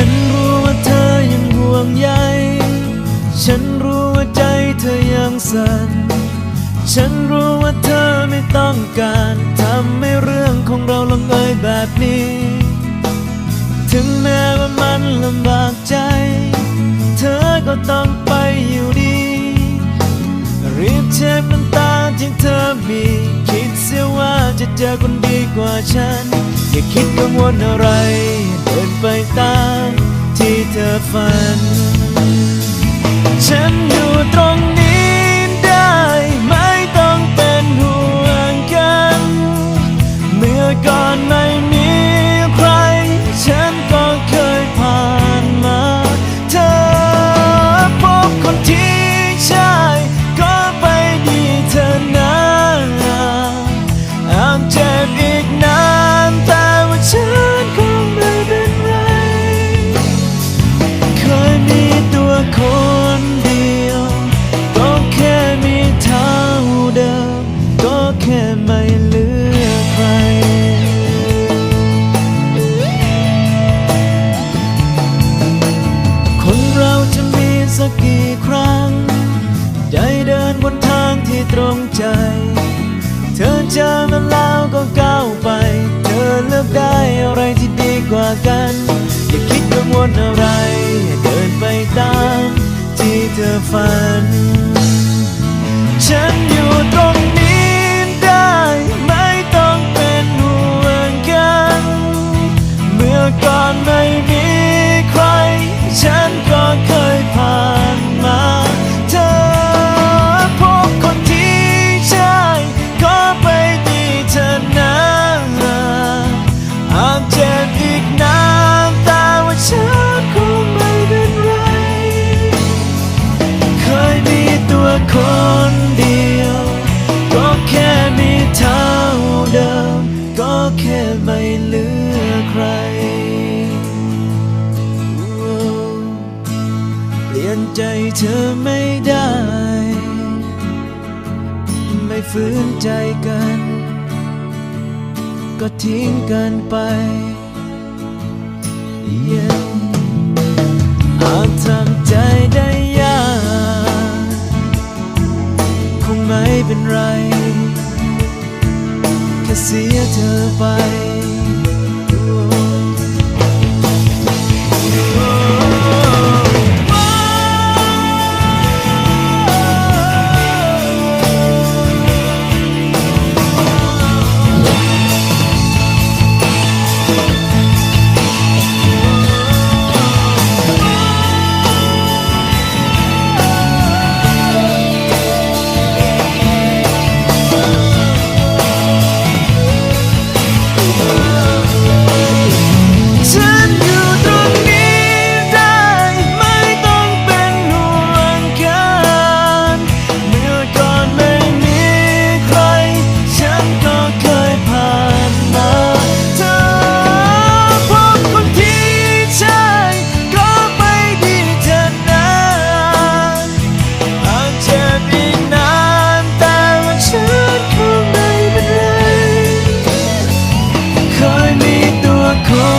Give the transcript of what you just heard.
ฉันรู้ว่าเธอยังห่วงใย ฉันรู้ว่าใจเธอยังสั่น ฉันรู้ว่าเธอไม่ต้องการทำให้เรื่องของเราลงเอยแบบนี้ ถึงแม้ว่ามันลำบากใจ เธอก็ต้องไปอยู่ดี รีบเช็ดน้ำตาที่เธอมี คิดเสียว่าจะเจอคนดีกว่าฉัน อย่าคิดกังวลอะไร ธอฝัน ฉันอยู่ตรงนี้ได้ไม่ต้องเป็นห่วงกัน เมื่อก่อนไม่มีใคร ฉันก็เคยผ่านมา เธอพบคนที่ใช่ ก็ไปดีเธอนะอาจเใจ เธอเจอมันแล้วก็ก้าวไป เธอเลือกได้อะไรที่ดีกว่ากัน อย่าคิดกังวลอะไรเดินไปตามที่เธอฝัน นใจเธอไม่ได้ ไม่ฝืนใจกัน ก็ทิ้งกันไปยังอาจทำใจได้ยาก คงไม่เป็นไร แค่เสียเธอไป เคยมีตัวคน